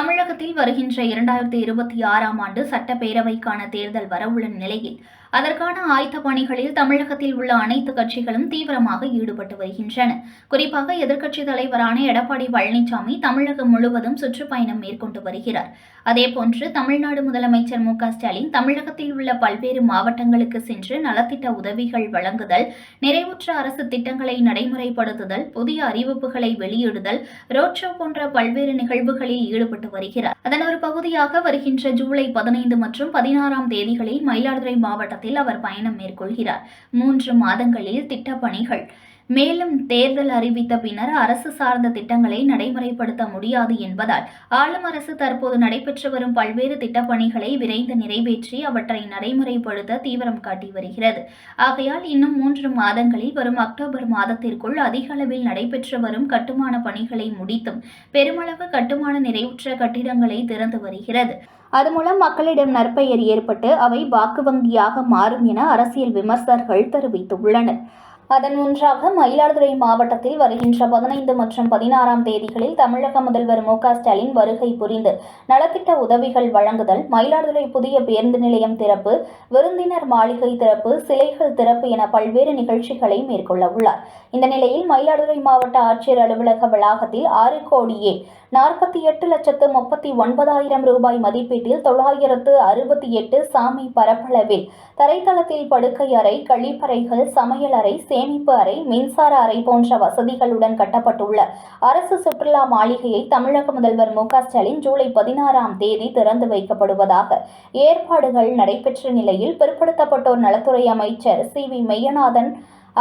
தமிழகத்தில் வருகின்ற இரண்டாயிரத்தி இருபத்தி ஆறாம் ஆண்டு சட்டப்பேரவைக்கான தேர்தல் வரவுள்ள நிலையில் அதற்கான ஆயத்த பணிகளில் தமிழகத்தில் உள்ள அனைத்து கட்சிகளும் தீவிரமாக ஈடுபட்டு வருகின்றன. குறிப்பாக எதிர்க்கட்சித் தலைவரான எடப்பாடி பழனிசாமி தமிழகம் முழுவதும் சுற்றுப்பயணம் மேற்கொண்டு வருகிறார். அதேபோன்று தமிழ்நாடு முதலமைச்சர் மு ஸ்டாலின் தமிழகத்தில் உள்ள பல்வேறு மாவட்டங்களுக்கு சென்று நலத்திட்ட உதவிகள் வழங்குதல் நிறைவுற்ற அரசு திட்டங்களை நடைமுறைப்படுத்துதல் புதிய அறிவிப்புகளை வெளியிடுதல் ரோட் ஷோ போன்ற பல்வேறு நிகழ்வுகளில் ஈடுபட்டு வருகிறார். அதன் ஒரு பகுதியாக வருகின்ற ஜூலை பதினைந்து மற்றும் பதினாறாம் தேதிகளில் மயிலாடுதுறை மாவட்டத்தில் அவர் பயணம் மேற்கொள்கிறார். மூன்று மாதங்களில் திட்டப்பணிகள் மேலும் தேர்தல் அறிவித்த பின்னர் அரசு சார்ந்த திட்டங்களை நடைமுறைப்படுத்த முடியாது என்பதால் ஆளும் அரசு தற்போது நடைபெற்று வரும் பல்வேறு திட்டப்பணிகளை விரைந்து நிறைவேற்றி அவற்றை நடைமுறைப்படுத்த தீவிரம் காட்டி வருகிறது. ஆகையால் இன்னும் மூன்று மாதங்களில் வரும் அக்டோபர் மாதத்திற்குள் அதிக அளவில் நடைபெற்று வரும் கட்டுமான பணிகளை முடித்தும் பெருமளவு கட்டுமான நிறைவுற்ற கட்டிடங்களை திறந்து வருகிறது. அது மூலம் மக்களிடம் நற்பெயர் ஏற்பட்டு அவை வாக்கு வங்கியாக மாறும் என அரசியல் விமர்சகர்கள் தெரிவித்துள்ளனர். அதன் ஒன்றாக மயிலாடுதுறை மாவட்டத்தில் வருகின்ற பதினைந்து மற்றும் பதினாறாம் தேதிகளில் தமிழக முதல்வர் மு ஸ்டாலின் வருகை புரிந்து நலத்திட்ட உதவிகள் வழங்குதல் மயிலாடுதுறை புதிய பேருந்து நிலையம் திறப்பு விருந்தினர் மாளிகை திறப்பு சிலைகள் திறப்பு என பல்வேறு நிகழ்ச்சிகளை மேற்கொள்ள உள்ளார். இந்த நிலையில் மயிலாடுதுறை மாவட்ட ஆட்சியர் அலுவலக வளாகத்தில் ஆறு கோடியே நாற்பத்தி எட்டு லட்சத்து முப்பத்தி ஒன்பதாயிரம் ரூபாய் மதிப்பீட்டில் தொள்ளாயிரத்து அறுபத்தி எட்டு சாமி பரப்பளவில் தரைத்தளத்தில் படுக்கை அறை கழிப்பறைகள் சமையல் அறை சேமிப்பு அறை மின்சார அறை போன்ற வசதிகளுடன் கட்டப்பட்டுள்ள அரசு சுற்றுலா மாளிகையை தமிழக முதல்வர் மு ஸ்டாலின் ஜூலை பதினாறாம் தேதி திறந்து வைக்கப்படுவதாக ஏற்பாடுகள் நடைபெற்ற நிலையில் பிற்படுத்தப்பட்டோர் நலத்துறை அமைச்சர் சி வி மெய்யநாதன்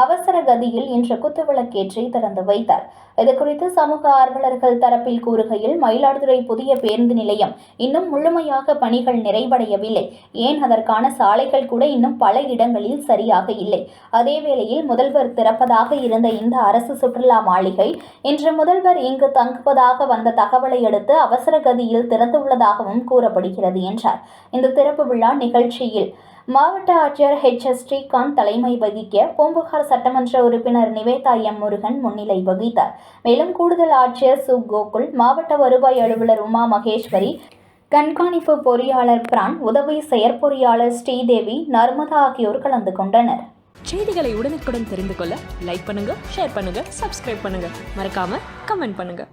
அவசர கதியில் இன்று குத்துவிளக்கேற்றி திறந்து வைத்தார். இதுகுறித்து சமூக ஆர்வலர்கள் தரப்பில் கூறுகையில் மயிலாடுதுறை புதிய பேருந்து நிலையம் இன்னும் முழுமையாக பணிகள் நிறைவடையவில்லை. ஏன் அதற்கான சாலைகள் கூட இன்னும் பல இடங்களில் சரியாக இல்லை. அதேவேளையில் முதல்வர் திறப்பதாக இருந்த இந்த அரசு சுற்றுலா மாளிகை இன்று முதல்வர் இங்கு தங்குவதாக வந்த தகவலை அடுத்து அவசர கதியில் திறந்துள்ளதாகவும் கூறப்படுகிறது என்றார். இந்த திறப்பு விழா நிகழ்ச்சியில் மாவட்ட ஆட்சியர் ஹெச் எஸ் ஸ்ரீகாந்த் தலைமை வகிக்க பூம்புகார் சட்டமன்ற உறுப்பினர் நிவேதா எம் முருகன் முன்னிலை வகித்தார். மேலும் கூடுதல் ஆட்சியர் சு கோகுல் மாவட்ட வருவாய் அலுவலர் உமா மகேஸ்வரி கண்காணிப்பு பொறியாளர் பிரான் உதவி செயற்பொறியாளர் ஸ்ரீதேவி நர்மதா ஆகியோர் கலந்து கொண்டனர். செய்திகளை உடனுக்குடன் தெரிந்து கொள்ள லைக் பண்ணுங்க ஷேர் பண்ணுங்க சப்ஸ்கிரைப் பண்ணுங்க. மறக்காம கமெண்ட் பண்ணுங்க.